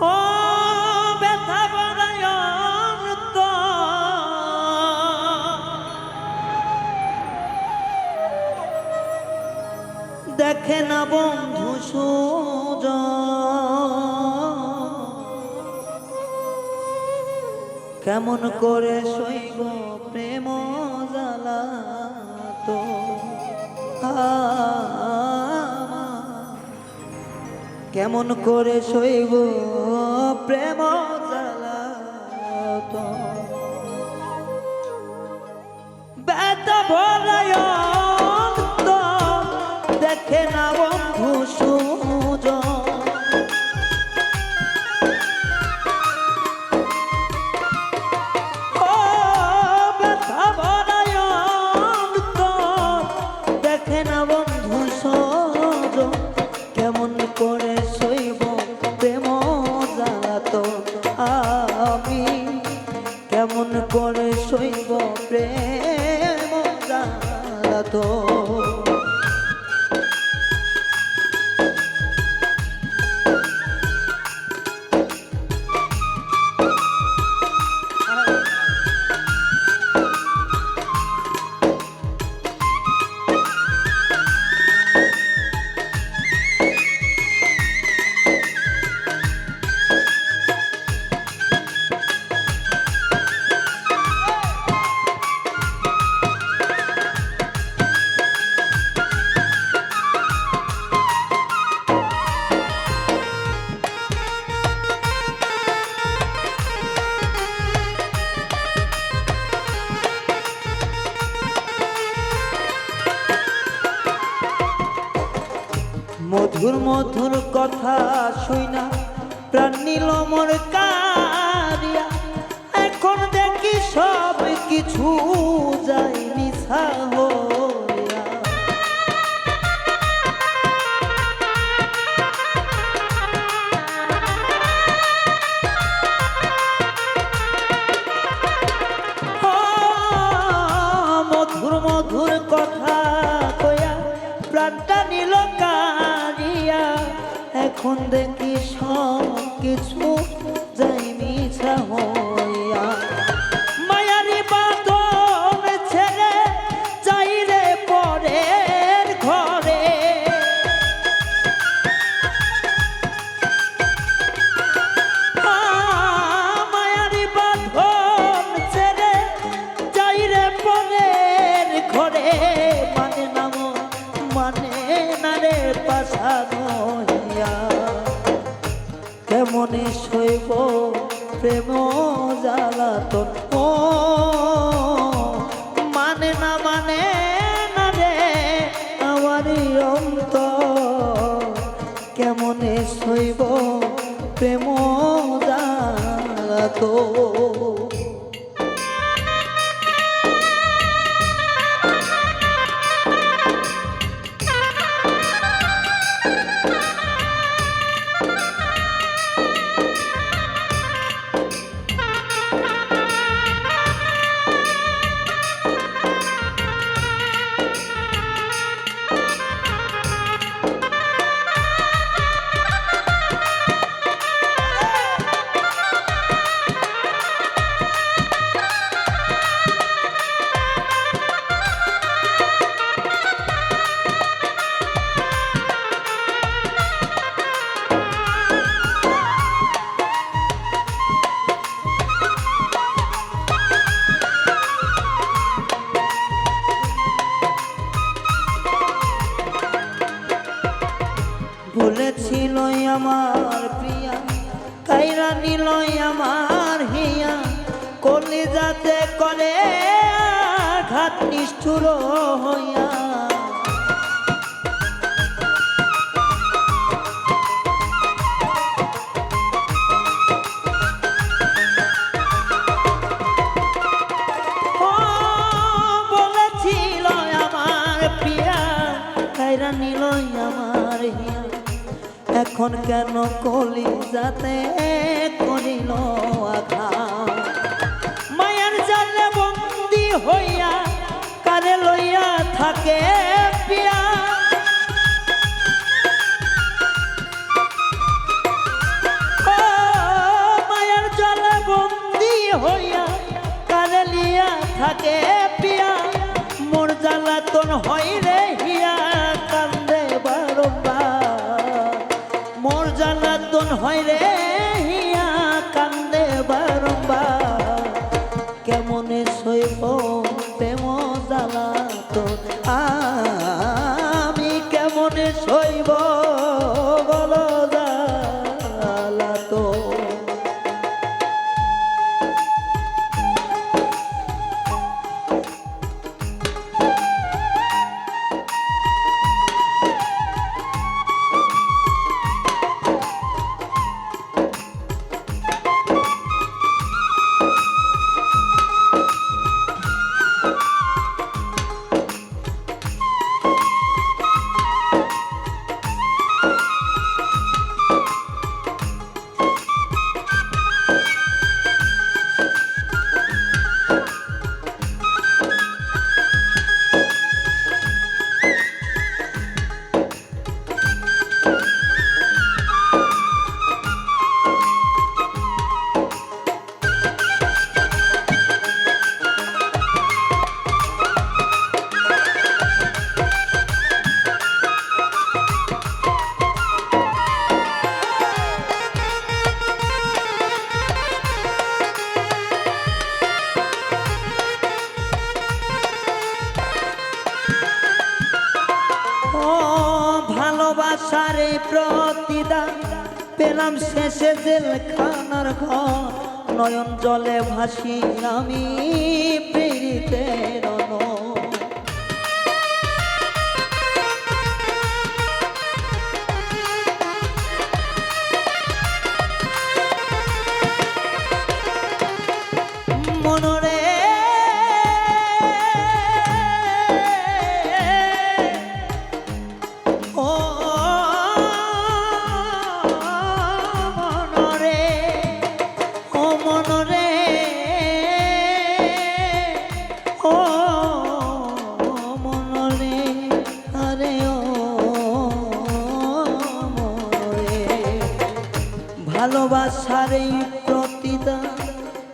ও ব্যথা দেখে না বন্ধু সুজন। কেমন করে সইব প্রেম জ্বালা তো। কেমন করে সইব প্রেম জ্বালা তো জ্বালাত মধুর কথা শুইনা প্রাণ নিল মোর কারিয়া। এখন দেখি সব কিছু যায়নি মিশা দেখি সব কিছু শৈব প্রেম জ্বালাতন। ও মানে না মানে না রে, আমারই অন্ত কেমনে সইব প্রেম জ্বালাত নিল আমার হিয়া কলিজাতে কলে ঘাট নিষ্ঠুর হইয়া। এখন কেন কলি যাতে করিল আঘাত? মায়ার জালে বন্দি হইয়া কারে লইয়া থাকে পিয়া জ্বালাতন হয় রে। ও ভালোবাসার এই প্রতিদান পেলাম শেষে জেলখানার ঘর। নয়ন জলে ভাসি আমি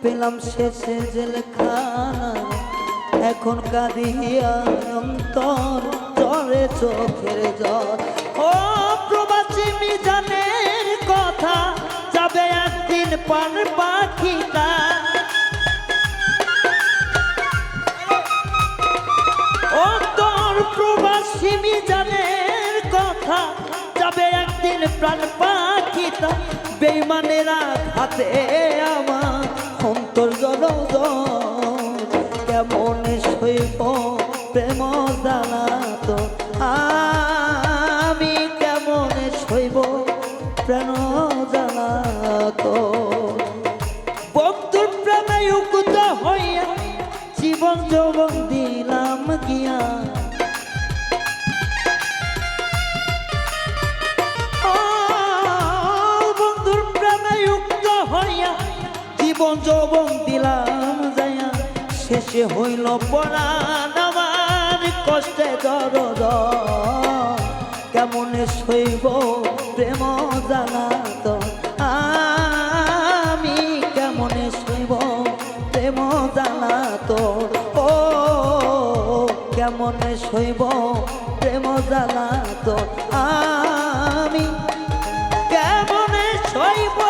পেলাম শেষে জেলখানা এখন কাঁদিয়া অন্তর জলে চোখের জল ও প্রবাসী মিজানের কথা, যাবে একদিন পান পাখিটা। অন্তর প্রবাসী মিজানের কথা, যাবে একদিন প্রাণ পাখিটা। বেইমানেরা হাতে আমার অন্তর জনজ কেমন শৈব প্রেম জানাত? আমি জীবন যৌবন দিলাম যাইয়া। শেষে হইল পরাণ কষ্টে দরদ। কেমন সইব প্রেম জানাত? আমি কেমন সইব প্রেম জানাত? ও, কেমন সইব প্রেম জানাত? আমি কেমন সইব